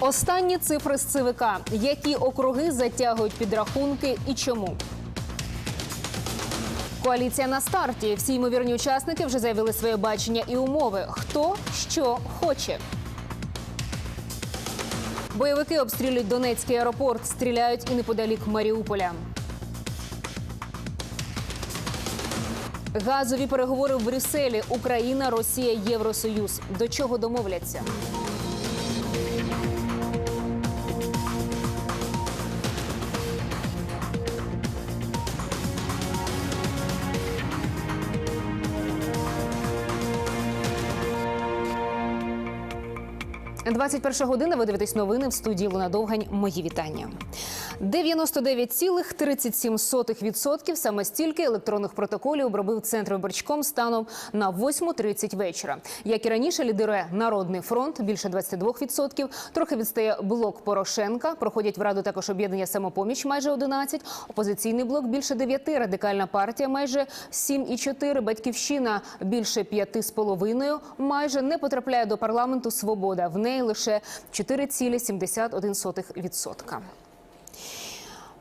Останні цифри з ЦВК. Які округи затягують підрахунки і чому? Коаліція на старті. Всі ймовірні учасники вже заявили своє бачення і умови. Хто що хоче. Бойовики обстрілюють Донецький аеропорт, стріляють і неподалік Маріуполя. Газові переговори в Брюсселі. Україна, Росія, Євросоюз. До чого домовляться? – 21 година. Ви дивитесь новини в студії Луна Довгань. Мої вітання. 99,37% саме стільки електронних протоколів обробив центр виборчком станом на 8.30 вечора. Як і раніше, лідирує Народний фронт більше 22%. Трохи відстає блок Порошенка. Проходять в раду також об'єднання самопоміч майже 11%. Опозиційний блок більше 9%. Радикальна партія майже 7,4%. Батьківщина більше 5,5%. Майже не потрапляє до парламенту Свобода. В неї лише 4,71%.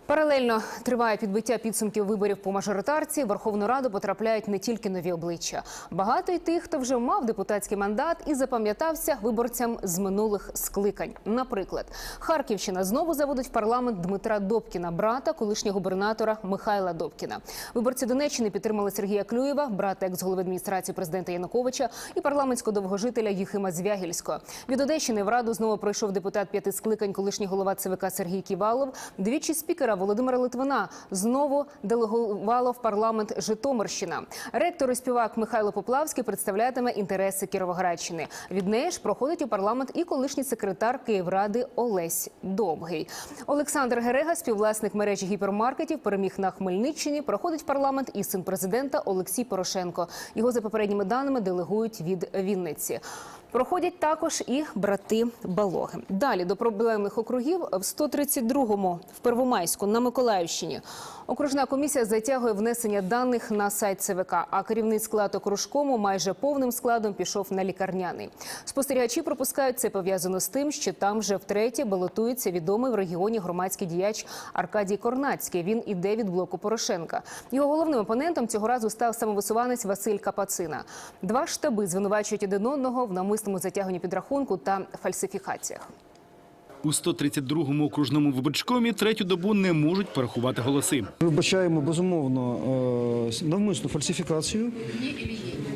Паралельно триває підбиття підсумків виборів по мажоритарці. В Верховну Раду потрапляють не тільки нові обличчя. Багато й тих, хто вже мав депутатський мандат і запам'ятався виборцям з минулих скликань. Наприклад, Харківщина знову заводить в парламент Дмитра Добкіна, брата колишнього губернатора Михайла Добкіна. Виборці Донеччини підтримали Сергія Клюєва, брата екс-голови адміністрації президента Януковича і парламентського довгожителя Юхима Звягільського. Від Одещини в раду знову пройшов депутат п'яти скликань, колишній голова ЦВК Сергій Ківалов. Двічі спікера Володимира Литвина знову делегувало в парламент Житомирщина. Ректор і співак Михайло Поплавський представлятиме інтереси Кіровоградщини. Від неї ж проходить у парламент і колишній секретар Київради Олесь Довгий. Олександр Герега, співвласник мережі гіпермаркетів, переміг на Хмельниччині. Проходить в парламент і син президента Олексій Порошенко. Його за попередніми даними делегують від Вінниці. Проходять також і брати Балоги. Далі до проблемних округів в 132-му в Первомайську на Миколаївщині. Окружна комісія затягує внесення даних на сайт ЦВК, а керівний склад окружкому майже повним складом пішов на лікарняний. Спостерігачі пропускають це пов'язано з тим, що там вже втретє балотується відомий в регіоні громадський діяч Аркадій Корнацький. Він іде від блоку Порошенка. Його головним опонентом цього разу став самовисуванець Василь Капацина. Два штаби звинувачують один одного в намисному затягуванні підрахунку та фальсифікаціях. У 132-му окружному виборчкомі третю добу не можуть порахувати голоси. Ми вбачаємо безумовно е, навмисну фальсифікацію.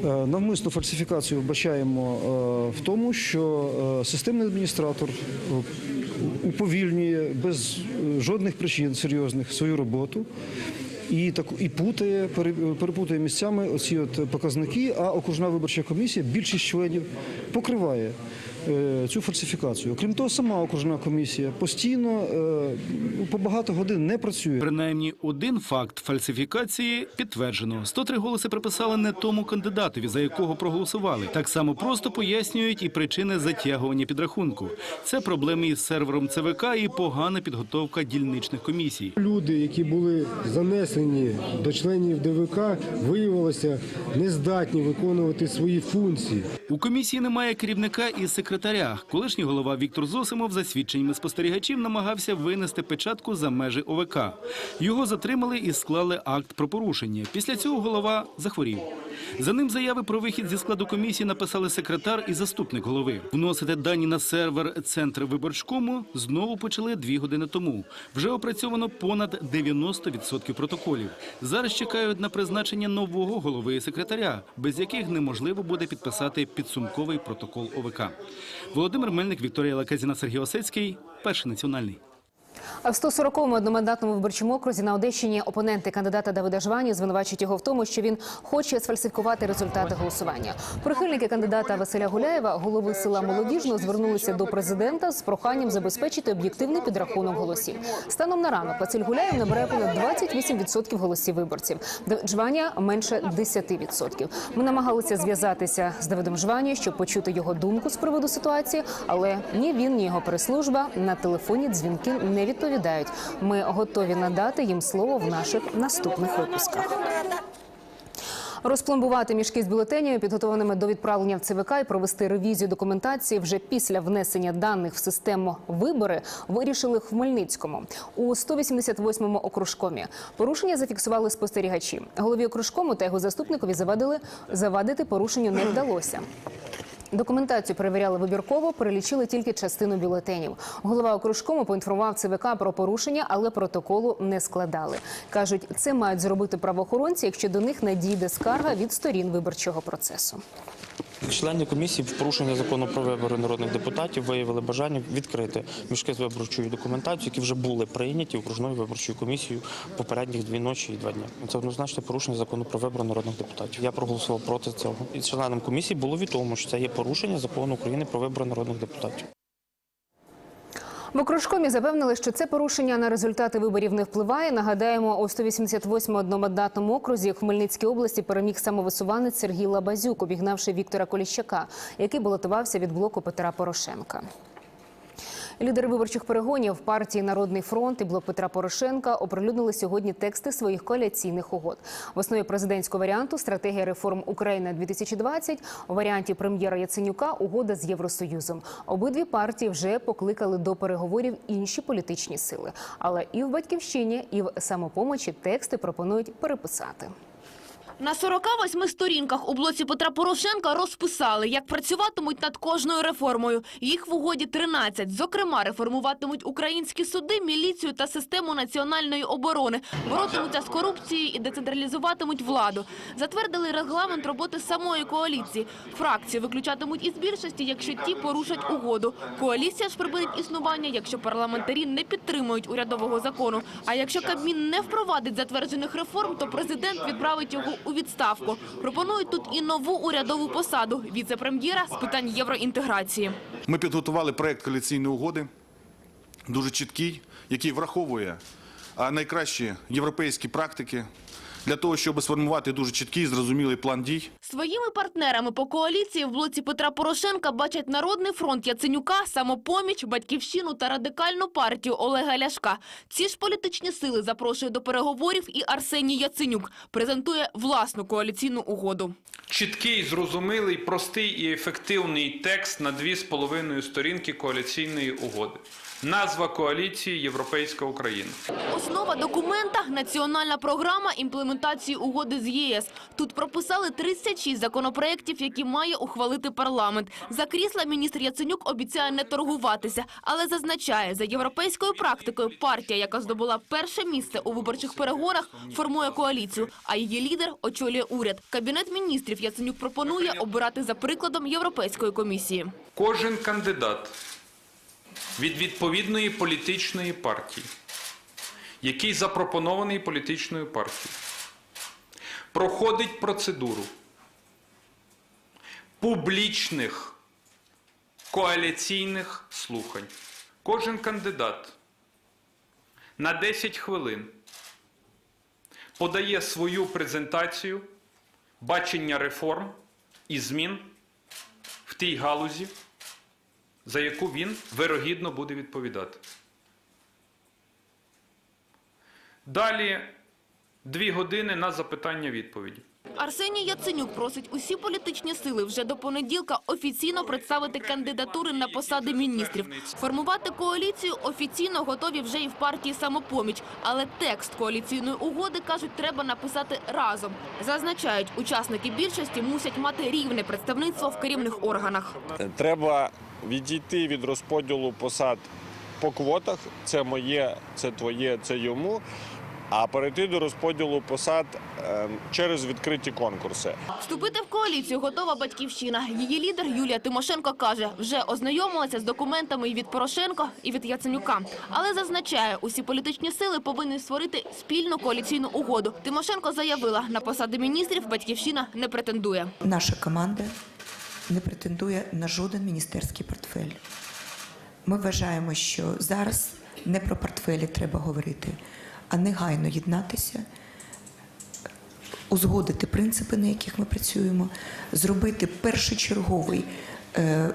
Е, Навмисну фальсифікацію вбачаємо е, в тому, що системний адміністратор уповільнює без жодних причин серйозних свою роботу. І так і путає, перепутає місцями оці от показники. А окружна виборча комісія, більшість членів покриває цю фальсифікацію. Крім того, сама окружна комісія постійно е, по багато годин не працює. Принаймні один факт фальсифікації підтверджено. 103 голоси приписали не тому кандидатові, за якого проголосували. Так само просто пояснюють і причини затягування підрахунку. Це проблеми із сервером ЦВК і погана підготовка дільничних комісій. Люди, які були занесені до членів ДВК, виявилося нездатні виконувати свої функції. У комісії немає керівника і секретаря. Колишній голова Віктор Зосимов за свідченнями спостерігачів намагався винести печатку за межі ОВК. Його затримали і склали акт про порушення. Після цього голова захворів. За ним заяви про вихід зі складу комісії написали секретар і заступник голови. Вносити дані на сервер центр виборчкому знову почали дві години тому. Вже опрацьовано понад 90% протоколів. Зараз чекають на призначення нового голови і секретаря, без яких неможливо буде підписати підсумковий протокол ОВК. Володимир Мельник, Вікторія Лаказіна, Сергій Осецький, перший національний. А в 140-му одномандатному виборчому окрузі на Одещині опоненти кандидата Давида Жвані звинувачують його в тому, що він хоче сфальсифікувати результати голосування. Прихильники кандидата Василя Гуляєва, голови села Молодіжно, звернулися до президента з проханням забезпечити об'єктивний підрахунок голосів. Станом на ранок Василь Гуляєв набере понад 28% голосів виборців. Жваня менше 10%. Ми намагалися зв'язатися з Давидом Жвані, щоб почути його думку з приводу ситуації, але ні він, ні його прес-служба на телефоні дзвінки не відповідають. Ми готові надати їм слово в наших наступних випусках. Розпломбувати мішки з бюлетенями, підготованими до відправлення в ЦВК і провести ревізію документації вже після внесення даних в систему вибори вирішили в Хмельницькому у 188-му окружкомі. Порушення зафіксували спостерігачі. Голові окружкому та його заступникові завадили завадити порушенню не вдалося. Документацію перевіряли вибірково, перелічили тільки частину бюлетенів. Голова окружкому поінформував ЦВК про порушення, але протоколу не складали. Кажуть, це мають зробити правоохоронці, якщо до них надійде скарга від сторін виборчого процесу. Члени комісії в порушення закону про вибори народних депутатів виявили бажання відкрити мішки з виборчою документацією, які вже були прийняті окружною виборчою комісією попередніх дві ночі і два дні. Це однозначне порушення закону про вибори народних депутатів. Я проголосував проти цього. І членам комісії було відомо, що це є порушення закону України про вибори народних депутатів. В окружкомі запевнили, що це порушення на результати виборів не впливає. Нагадаємо, у 188 одномандатному окрузі в Хмельницькій області переміг самовисуванець Сергій Лабазюк, обігнавши Віктора Коліщака, який балотувався від блоку Петра Порошенка. Лідери виборчих перегонів партії Народний фронт і блок Петра Порошенка оприлюднили сьогодні тексти своїх коаліційних угод. В основі президентського варіанту стратегія реформ Україна 2020 у варіанті прем'єра Яценюка угода з Євросоюзом. Обидві партії вже покликали до переговорів інші політичні сили. Але і в батьківщині, і в самопомочі тексти пропонують переписати. На 48 сторінках у блоці Петра Порошенка розписали, як працюватимуть над кожною реформою. Їх в угоді 13. Зокрема, реформуватимуть українські суди, міліцію та систему національної оборони, боротимуться з корупцією і децентралізуватимуть владу. Затвердили регламент роботи самої коаліції. Фракції виключатимуть із більшості, якщо ті порушать угоду. Коаліція ж припинить існування, якщо парламентарі не підтримують урядового закону. А якщо Кабмін не впровадить затверджених реформ, то президент відправить його у відставку. Пропонують тут і нову урядову посаду віце-прем'єра з питань євроінтеграції. Ми підготували проект коаліційної угоди, дуже чіткий, який враховує найкращі європейські практики для того, щоб сформувати дуже чіткий і зрозумілий план дій. Своїми партнерами по коаліції в блоці Петра Порошенка бачать Народний фронт Яценюка, Самопоміч, Батьківщину та Радикальну партію Олега Ляшка. Ці ж політичні сили запрошує до переговорів і Арсеній Яценюк. Презентує власну коаліційну угоду. Чіткий, зрозумілий, простий і ефективний текст на дві з половиною сторінки коаліційної угоди. Назва коаліції Європейська Україна. Основа документа – національна програма імплементації угоди з ЄС. Тут прописали 36 законопроєктів, які має ухвалити парламент. За крісла міністр Яценюк обіцяє не торгуватися, але зазначає, за європейською практикою партія, яка здобула перше місце у виборчих перегонах, формує коаліцію, а її лідер очолює уряд. Кабінет міністрів Яценюк пропонує обирати за прикладом Європейської комісії. Кожен кандидат від відповідної політичної партії, який запропонований політичною партією, проходить процедуру публічних коаліційних слухань. Кожен кандидат на 10 хвилин подає свою презентацію бачення реформ і змін в тій галузі, за яку він вирогідно буде відповідати. Далі дві години на запитання-відповіді. Арсеній Яценюк просить усі політичні сили вже до понеділка офіційно представити кандидатури на посади міністрів. Формувати коаліцію офіційно готові вже і в партії «Самопоміч». Але текст коаліційної угоди, кажуть, треба написати разом. Зазначають, учасники більшості мусять мати рівне представництво в керівних органах. Треба відійти від розподілу посад по квотах. Це моє, це твоє, це йому. А перейти до розподілу посад е, через відкриті конкурси. Вступити в коаліцію готова батьківщина. Її лідер Юлія Тимошенко каже, вже ознайомилася з документами і від Порошенка, і від Яценюка. Але зазначає, усі політичні сили повинні створити спільну коаліційну угоду. Тимошенко заявила, на посади міністрів батьківщина не претендує. Наша команда не претендує на жоден міністерський портфель. Ми вважаємо, що зараз не про портфелі треба говорити, а негайно єднатися, узгодити принципи, на яких ми працюємо, зробити першочерговий е,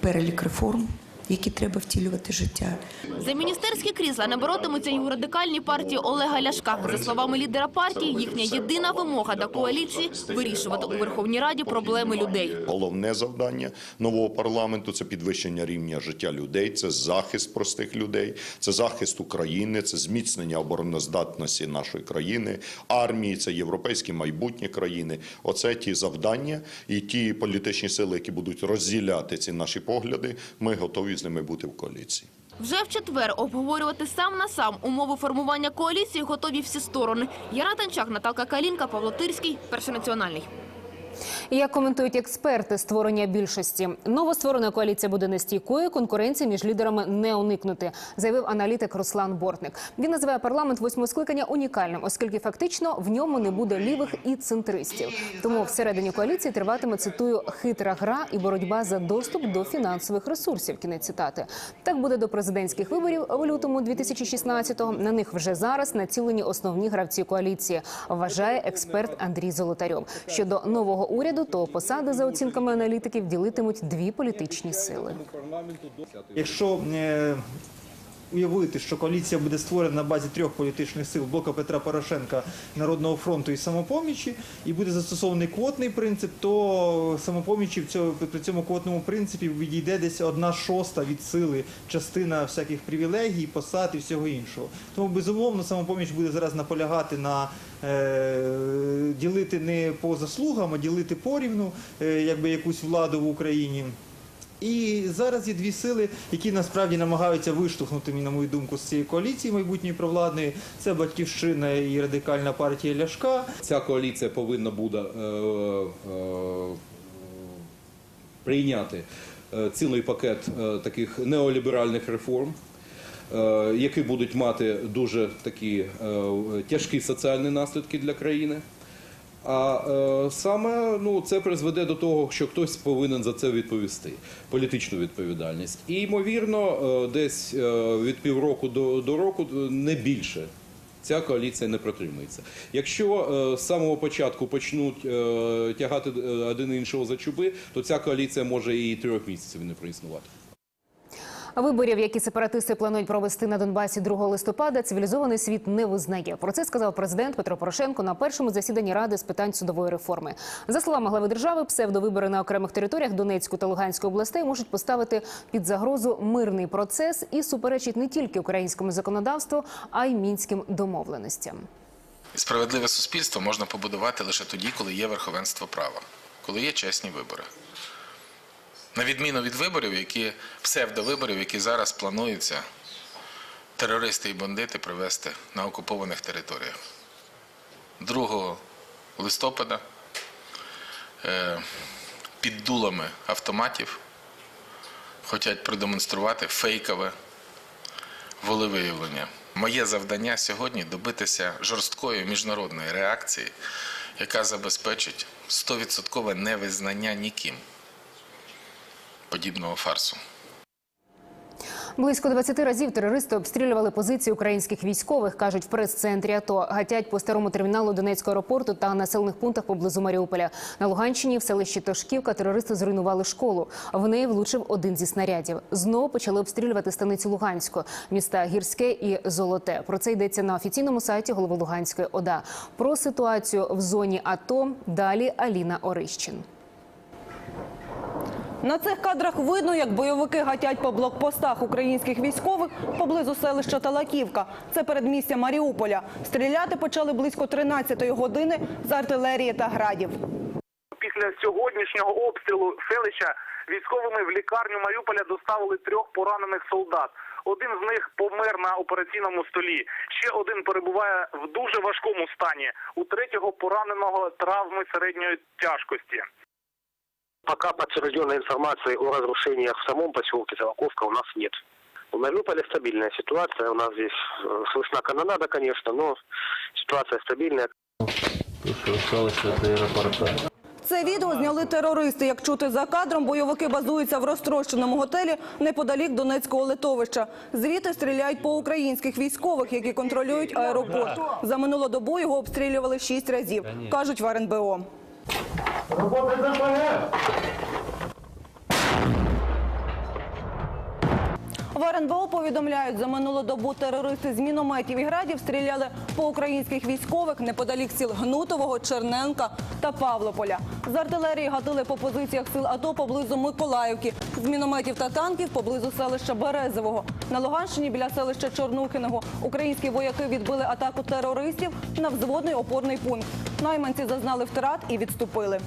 перелік реформ, які треба втілювати життя. За міністерські крісла не боротимуться й у радикальній партії Олега Ляшка. За словами лідера партії, їхня єдина вимога до коаліції – вирішувати у Верховній Раді проблеми людей. Головне завдання нового парламенту це підвищення рівня життя людей, це захист простих людей, це захист України, це зміцнення обороноздатності нашої країни, армії, це європейське майбутнє країни. Оце ті завдання і ті політичні сили, які будуть розділяти ці наші погляди. Ми готові з бути в коаліції. Вже в четвер обговорювати сам на сам умови формування коаліції готові всі сторони. Яна Танчак, Наталка Калінка, Павло Тирський, Перший національний. Як коментують експерти створення більшості, новостворена коаліція буде нестійкою, конкуренції між лідерами не уникнути, заявив аналітик Руслан Бортник. Він називає парламент восьмого скликання унікальним, оскільки фактично в ньому не буде лівих і центристів. Тому всередині коаліції триватиме цитую хитра гра і боротьба за доступ до фінансових ресурсів. Кінець цитати. Так буде до президентських виборів в лютому 2016-го. На них вже зараз націлені основні гравці коаліції. Вважає експерт Андрій Золотарьов. Щодо нового уряду, то посади за оцінками аналітиків ділитимуть дві політичні сили. Якщо е, уявити, що коаліція буде створена на базі трьох політичних сил блока Петра Порошенка, Народного фронту і самопомічі, і буде застосований квотний принцип, то самопомічі в цьому при цьому квотному принципі відійде десь одна шоста від сили, частина всяких привілегій, посад і всього іншого. Тому безумовно самопоміч буде зараз наполягати на е, ділити не по заслугам, а ділити порівну, е, якби якусь владу в Україні. І зараз є дві сили, які насправді намагаються виштовхнути, на мою думку, з цієї коаліції майбутньої провладної. Це батьківщина і радикальна партія Ляшка. Ця коаліція повинна буде е, е, прийняти е, цілий пакет таких неоліберальних реформ. Які будуть мати дуже такі тяжкі соціальні наслідки для країни. А е, саме ну, це призведе до того, що хтось повинен за це відповісти, політичну відповідальність. І, ймовірно, е, десь е, від півроку до, до року е, не більше ця коаліція не протримається. Якщо е, з самого початку почнуть е, тягати е, один іншого за чуби, то ця коаліція може і трьох місяців не проіснувати. Виборів, які сепаратисти планують провести на Донбасі 2 листопада, цивілізований світ не визнає. Про це сказав президент Петро Порошенко на першому засіданні ради з питань судової реформи. За словами глави держави, псевдовибори на окремих територіях Донецької та Луганської областей можуть поставити під загрозу мирний процес і суперечить не тільки українському законодавству, а й мінським домовленостям. Справедливе суспільство можна побудувати лише тоді, коли є верховенство права, коли є чесні вибори. На відміну від виборів, які псевдовиборів, які зараз плануються терористи і бандити провести на окупованих територіях. 2 листопада е, під дулами автоматів хочуть продемонструвати фейкове волевиявлення. Моє завдання сьогодні добитися жорсткої міжнародної реакції, яка забезпечить 100% невизнання ніким подібного фарсу. Близько 20 разів терористи обстрілювали позиції українських військових, кажуть в прес-центрі АТО. Гатять по старому терміналу Донецького аеропорту та населених пунктах поблизу Маріуполя. На Луганщині в селищі Тошківка терористи зруйнували школу. В неї влучив один зі снарядів. Знову почали обстрілювати станицю Луганську, міста Гірське і Золоте. Про це йдеться на офіційному сайті голови Луганської ОДА. Про ситуацію в зоні АТО далі Аліна Орищин. На цих кадрах видно, як бойовики гатять по блокпостах українських військових поблизу селища Талаківка. Це передмістя Маріуполя. Стріляти почали близько 13-ї години з артилерії та градів. Після сьогоднішнього обстрілу селища військовими в лікарню Маріуполя доставили трьох поранених солдат. Один з них помер на операційному столі. Ще один перебуває в дуже важкому стані. У третього пораненого травми середньої тяжкості. Пока подтвержденной информации о разрушениях в самом поселке Золоковка у нас нет. В Мариуполе стабильная ситуация. У нас здесь э, слышна канонада, конечно, но ситуация стабильная. Це відео зняли терористи. Як чути за кадром, бойовики базуються в розтрощеному готелі неподалік Донецького литовища. Звідти стріляють по українських військових, які контролюють аеропорт. За минулу добу його обстрілювали шість разів, кажуть в РНБО. В РНБО повідомляють, за минулу добу терористи з мінометів і градів стріляли по українських військових неподалік сіл Гнутового, Черненка та Павлополя. З артилерії гатили по позиціях сил АТО поблизу Миколаївки, з мінометів та танків поблизу селища Березового. На Луганщині біля селища Чорнухиного українські вояки відбили атаку терористів на взводний опорний пункт. Найманці зазнали втрат і відступили.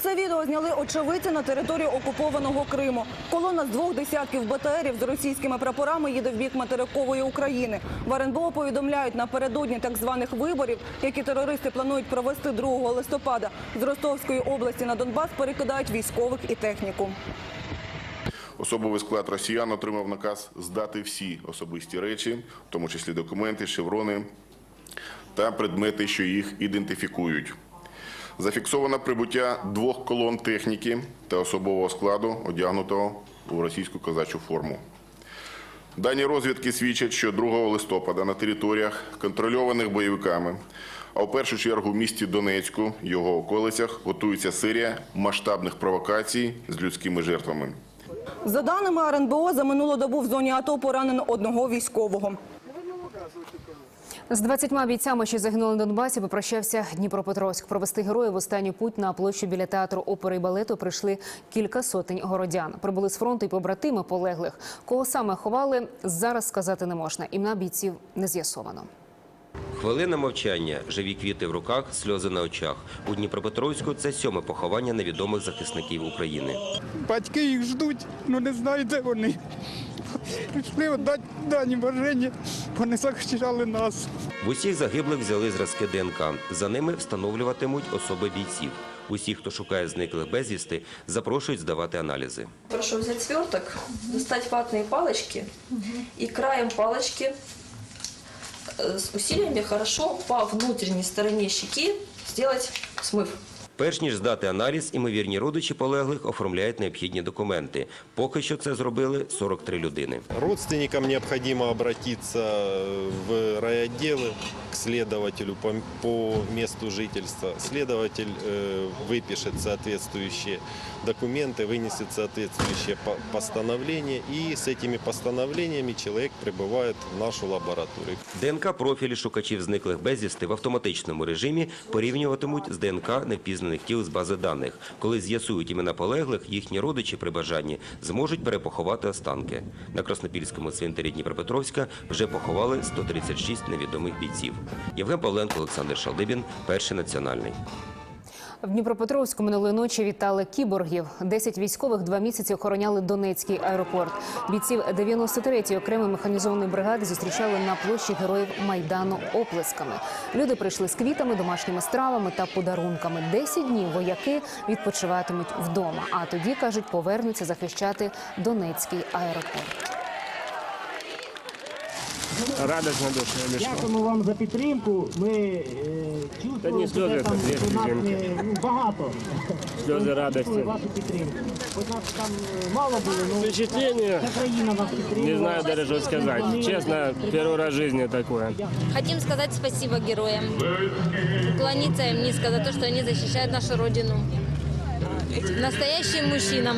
Це відео зняли очевидці на території окупованого Криму. Колона з двох десятків БТРів з російськими прапорами їде в бік материкової України. В РНБО повідомляють, напередодні так званих виборів, які терористи планують провести 2 листопада, з Ростовської області на Донбас перекидають військових і техніку. Особовий склад росіян отримав наказ здати всі особисті речі, в тому числі документи, шеврони та предмети, що їх ідентифікують. Зафіксовано прибуття двох колон техніки та особового складу, одягнутого у російську козачу форму. Дані розвідки свідчать, що 2 листопада на територіях, контрольованих бойовиками, а в першу чергу в місті Донецьку, його околицях, готується серія масштабних провокацій з людськими жертвами. За даними РНБО, за минулу добу в зоні АТО поранено одного військового. З 20 бійцями, що загинули на Донбасі, попрощався Дніпропетровськ. Провести героїв останню путь на площу біля театру опери і балету прийшли кілька сотень городян. Прибули з фронту і побратими полеглих. Кого саме ховали, зараз сказати не можна. Імена бійців не з'ясовано. Хвилина мовчання, живі квіти в руках, сльози на очах. У Дніпропетровську це сьоме поховання невідомих захисників України. Батьки їх ждуть, ну не знаю, де вони. Прийшли дати дані бажання, вони захищали нас. В усіх загиблих взяли зразки ДНК. За ними встановлюватимуть особи бійців. Усіх, хто шукає зниклих безвісти, запрошують здавати аналізи. Прошу взять сверток, достать ватные палочки и краем палочки э, с усилиями хорошо по внутренней стороне щеки сделать смыв. Перш ніж здати аналіз, імовірні родичі полеглих оформляють необхідні документи. Поки що це зробили 43 людини. Родственникам необходимо обратиться в райотделы к следователю по, по месту жительства. Следователь э, выпишет соответствующие документы, вынесет соответствующее по- постановление, и с этими постановлениями человек прибывает в нашу лабораторию. ДНК профілі шукачів зниклих безвісти в автоматичному режимі порівнюватимуть з ДНК невпізнаних тіл з бази даних. Коли з'ясують імена полеглих, їхні родичі при бажанні зможуть перепоховати останки. На Краснопільському цвинтарі Дніпропетровська вже поховали 136 невідомих бійців. Євген Павленко, Олександр Шалдибін, перший національний. В Дніпропетровську минулої ночі вітали кіборгів. Десять військових два місяці охороняли Донецький аеропорт. Бійців 93-ї окремої механізованої бригади зустрічали на площі героїв Майдану оплесками. Люди прийшли з квітами, домашніми стравами та подарунками. Десять днів вояки відпочиватимуть вдома. А тоді кажуть, повернуться захищати Донецький аеропорт. Радостно дуже. Дякуємо вам за підтримку. Ми е, Та ні, чувствуємо, сльози що там це що нас підтримки. не- ну, багато. Сльози Ми радості. чувствуємо вашу підтримку. Хоч нас там е, мало було, але Впечатление, вся країна вас підтримує. не знаю даже, что сказать. Честно, первый раз в жизни такое. Хотим сказать спасибо героям, уклониться им низко за то, что они защищают нашу родину. Настоящим мужчинам.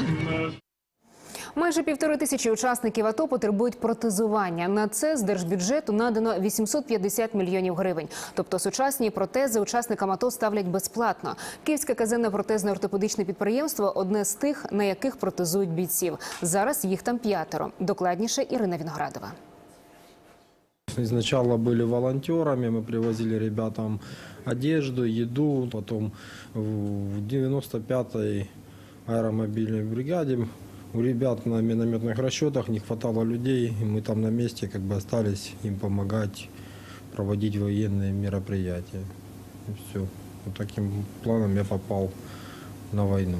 Майже півтори тисячі учасників АТО потребують протезування. На це з держбюджету надано 850 мільйонів гривень. Тобто сучасні протези учасникам АТО ставлять безплатно. Київське казенне протезне ортопедичне підприємство одне з тих, на яких протезують бійців. Зараз їх там п'ятеро. Докладніше Ірина Віноградова. Сначала были волонтерами, мы привозили ребятам одежду, еду. Потом в 95-й аэромобильной бригаде у ребят на минометных расчетах не хватало людей, и мы там на месте как бы остались им помогать проводить военные мероприятия. И все. Вот таким планом я попал на войну.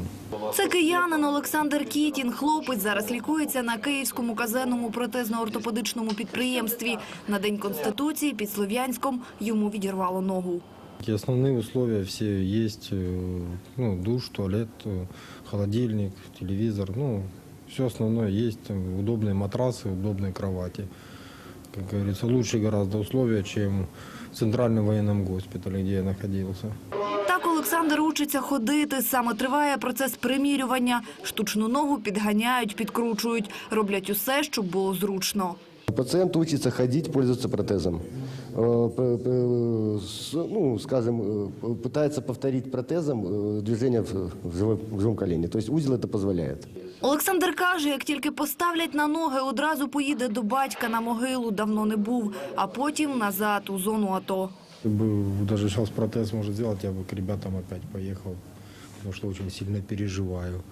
Це киянин Олександр Кітін. Хлопець зараз лікується на Київському казенному протезно-ортопедичному підприємстві. На День Конституції під Слов'янськом йому відірвало ногу. И основные условия все есть. э, Ну, душ, туалет, э, холодильник, телевизор. Ну, все основное есть. э, Удобные матрасы, удобные кровати. Как говорится, лучше гораздо условия, чем в Центральном военном госпитале, где я находился. Так Олександр учиться ходити. Саме триває процес примірювання. Штучну ногу підганяють, підкручують. Роблять усе, щоб було зручно. Пациент учится ходить, пользоваться протезом. Э, п- п- с- Ну, скажем, э, пытается повторить протезом э, движение в в живом в живом колене. То есть узел это позволяет. Олександр каже, як тільки поставлять на ноги, одразу поїде до батька на могилу, давно не був, а потім назад у зону АТО. Если бы даже сейчас протез может сделать, я бы к ребятам опять поехал, потому что очень сильно переживаю.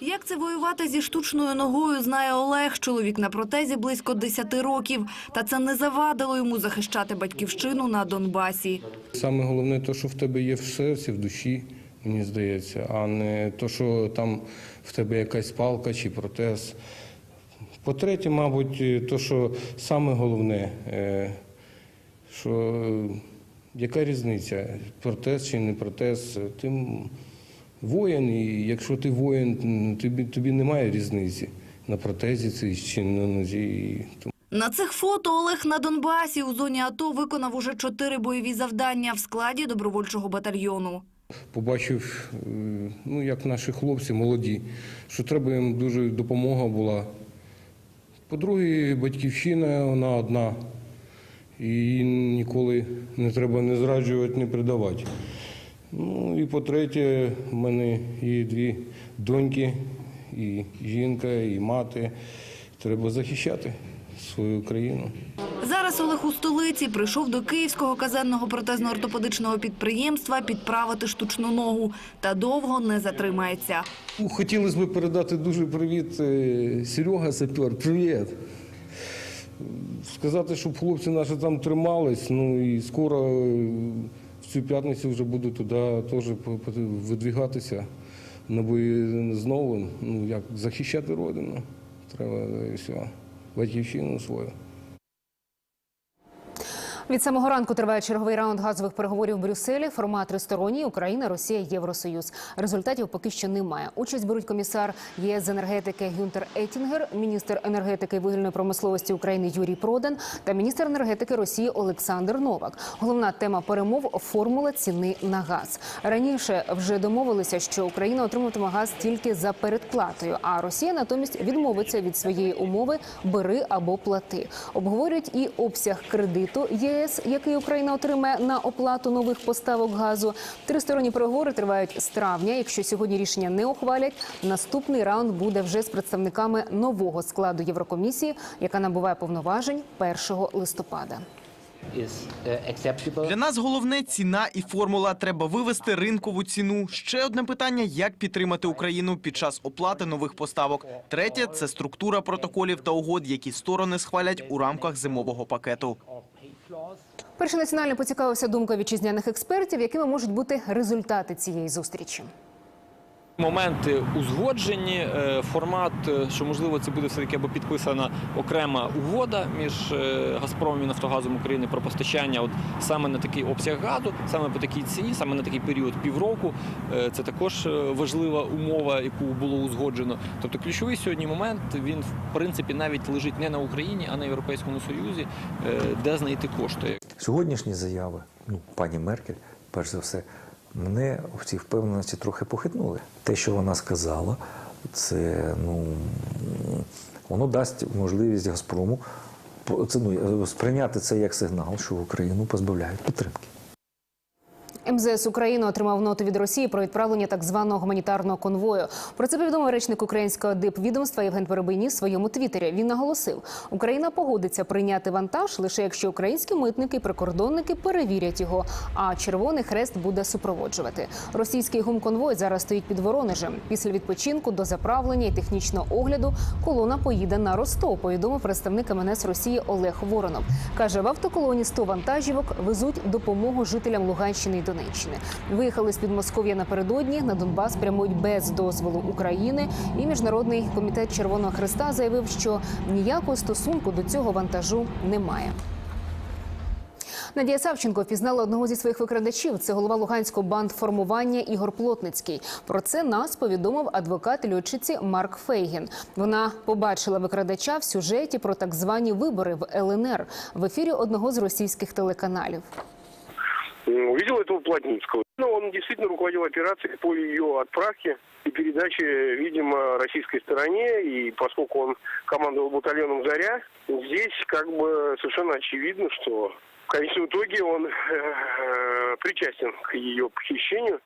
Як це воювати зі штучною ногою, знає Олег. Чоловік на протезі близько 10 років. Та це не завадило йому захищати батьківщину на Донбасі. Саме головне те, що в тебе є в серці, в душі, мені здається, а не те, що там в тебе якась палка чи протез. По-третє, мабуть, те, що саме головне, е, що е, яка різниця, протез чи не протез, ти воїн, і якщо ти воїн, тобі, тобі немає різниці на протезі чи на нозі. На цих фото Олег на Донбасі у зоні АТО виконав уже чотири бойові завдання в складі добровольчого батальйону. Побачив, ну як наші хлопці молоді, що треба їм дуже допомога була. По-друге, батьківщина вона одна. І її ніколи не треба не зраджувати, не предавати. Ну і по-третє, в мене є дві доньки, і жінка, і мати. Треба захищати свою країну. Зараз Олег у столиці прийшов до Київського казенного протезно-ортопедичного підприємства підправити штучну ногу. Та довго не затримається. Ну, Хотілося б передати дуже привіт е, Серега Сапер. Привіт. Сказати, щоб хлопці наші там тримались, ну і скоро е, в цю п'ятницю вже буду туди теж видвігатися на бої знову. Ну як захищати родину. Треба і все. Батьківщину свою. Від самого ранку триває черговий раунд газових переговорів в Брюсселі. Формат тристоронній Україна, Росія, Євросоюз. Результатів поки що немає. Участь беруть комісар ЄС з енергетики Гюнтер Етінгер, міністр енергетики і вугільної промисловості України Юрій Продан та міністр енергетики Росії Олександр Новак. Головна тема перемов формула ціни на газ. Раніше вже домовилися, що Україна отримуватиме газ тільки за передплатою, а Росія натомість відмовиться від своєї умови бери або плати. Обговорюють і обсяг кредиту ЄС, який Україна отримає на оплату нових поставок газу. Тристоронні переговори тривають з травня. Якщо сьогодні рішення не ухвалять, наступний раунд буде вже з представниками нового складу Єврокомісії, яка набуває повноважень 1 листопада. Для нас головне ціна і формула. Треба вивести ринкову ціну. Ще одне питання: як підтримати Україну під час оплати нових поставок. Третє це структура протоколів та угод, які сторони схвалять у рамках зимового пакету. Перший національний поцікавився думка вітчизняних експертів, якими можуть бути результати цієї зустрічі. Моменти узгоджені, е, формат, е, що можливо це буде все таки або підписана окрема угода між е, Газпромом і Нафтогазом України про постачання, от саме на такий обсяг газу, саме по такій ціні, саме на такий період півроку. Це також важлива умова, яку було узгоджено. Тобто ключовий сьогодні момент він в принципі навіть лежить не на Україні, а на Європейському Союзі, де знайти кошти. Сьогоднішні заяви, ну, пані Меркель, перш за все, мене в цій впевненості трохи похитнули. Те, що вона сказала, це ну воно дасть можливість Газпрому це, ну, сприйняти це як сигнал, що Україну позбавляють підтримки. МЗС України отримав ноту від Росії про відправлення так званого гуманітарного конвою. Про це повідомив речник українського дипвідомства Євген Перебийні в своєму твіттері. Він наголосив, Україна погодиться прийняти вантаж лише якщо українські митники і прикордонники перевірять його. А Червоний Хрест буде супроводжувати. Російський гумконвой зараз стоїть під Воронежем. Після відпочинку до заправлення і технічного огляду колона поїде на Ростов. Повідомив представник МНС Росії Олег Воронов. каже, в автоколоні 100 вантажівок везуть допомогу жителям Луганщини і Донеччини. Виїхали з Підмосков'я напередодні. На Донбас прямують без дозволу України. І міжнародний комітет Червоного Хреста заявив, що ніякого стосунку до цього вантажу немає. Надія Савченко впізнала одного зі своїх викрадачів. Це голова Луганського бандформування Ігор Плотницький. Про це нас повідомив адвокат льотчиці Марк Фейгін. Вона побачила викрадача в сюжеті про так звані вибори в ЛНР в ефірі одного з російських телеканалів. Увидел этого Плотницкого. Ну, он действительно руководил операцией по ее отправке и передаче, видимо, российской стороне. И поскольку он командовал батальоном «Заря», здесь как бы совершенно очевидно, что в конечном итоге он э, причастен к ее похищению.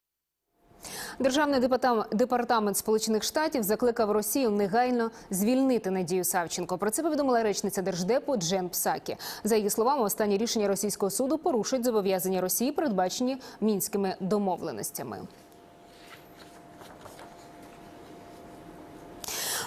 Державний департам- департамент Сполучених Штатів закликав Росію негайно звільнити Надію Савченко. Про це повідомила речниця держдепу Джен Псакі. За її словами, останні рішення російського суду порушують зобов'язання Росії, передбачені мінськими домовленостями.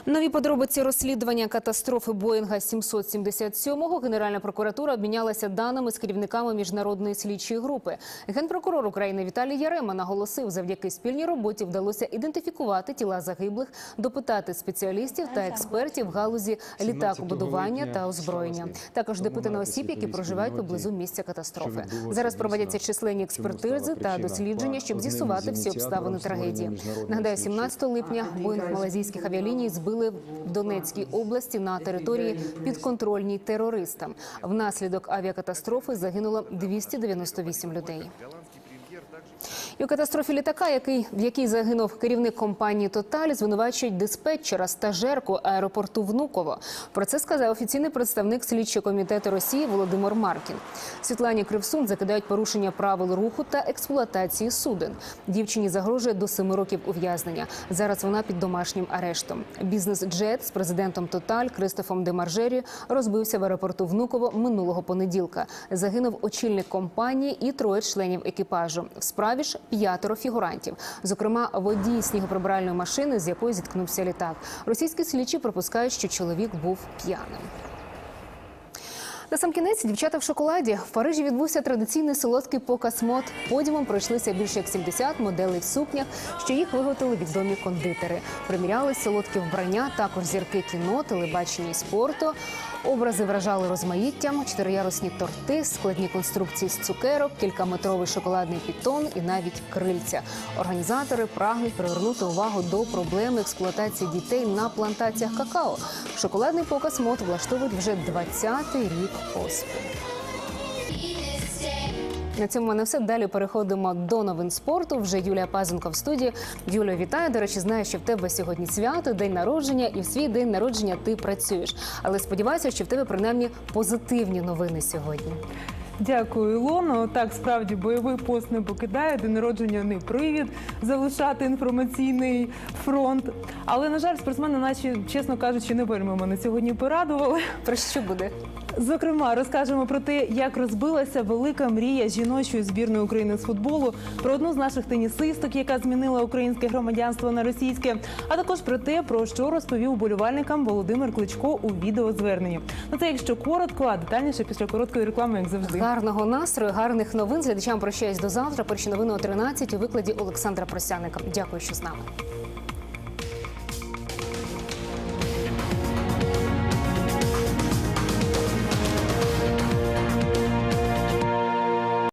Нові подробиці розслідування катастрофи Боїнга 777 Генеральна прокуратура обмінялася даними з керівниками міжнародної слідчої групи. Генпрокурор України Віталій Ярема наголосив, завдяки спільній роботі вдалося ідентифікувати тіла загиблих, допитати спеціалістів та експертів в галузі літакобудування та озброєння. Також допитано осіб, які проживають поблизу місця катастрофи. Зараз проводяться численні експертизи та дослідження, щоб з'ясувати всі обставини трагедії. Нагадаю, 17 липня Боїнг малазійських авіаліній збили в Донецькій області на території підконтрольній терористам. Внаслідок авіакатастрофи загинуло 298 людей. І у катастрофі літака, який, в якій загинув керівник компанії «Тоталь», звинувачують диспетчера, стажерку аеропорту Внуково. Про це сказав офіційний представник слідчого комітету Росії Володимир Маркін. Світлані Кривсун закидають порушення правил руху та експлуатації суден. Дівчині загрожує до семи років ув'язнення. Зараз вона під домашнім арештом. Бізнес-джет з президентом «Тоталь» Кристофом Демаржері розбився в аеропорту Внуково минулого понеділка. Загинув очільник компанії і троє членів екіпажу. В справі ж п'ятеро фігурантів, зокрема водій снігоприбиральної машини, з якою зіткнувся літак. Російські слідчі припускають, що чоловік був п'яним. На сам кінець дівчата в шоколаді в Парижі відбувся традиційний солодкий показ мод. Подіумом пройшлися більше як 70 моделей в сукнях, що їх виготовили відомі кондитери. Приміряли солодкі вбрання, також зірки кіно, телебачення і спорту. Образи вражали розмаїттям, чотириярусні торти, складні конструкції з цукерок, кількаметровий шоколадний пітон і навіть крильця. Організатори прагнуть привернути увагу до проблеми експлуатації дітей на плантаціях какао. Шоколадний показ мод влаштовують вже 20-й рік поспіль. На цьому в мене все. Далі переходимо до новин спорту. Вже Юлія Пазенко в студії. Юлія, вітаю. До речі, знаю, що в тебе сьогодні свято, день народження, і в свій день народження ти працюєш. Але сподіваюся, що в тебе принаймні позитивні новини сьогодні. Дякую, Ілоно. Так, справді бойовий пост не покидає, день народження не привід залишати інформаційний фронт. Але на жаль, спортсмени, наче чесно кажучи, не вельми мене сьогодні порадували. Про що буде? Зокрема, розкажемо про те, як розбилася велика мрія жіночої збірної України з футболу, про одну з наших тенісисток, яка змінила українське громадянство на російське, а також про те, про що розповів болівальникам Володимир Кличко у відеозверненні. Ну це якщо коротко, а детальніше після короткої реклами, як завжди. Гарного настрою, гарних новин. Глядачам прощаюсь до завтра. Перші новини о 13 у викладі Олександра Просяника. Дякую, що з нами.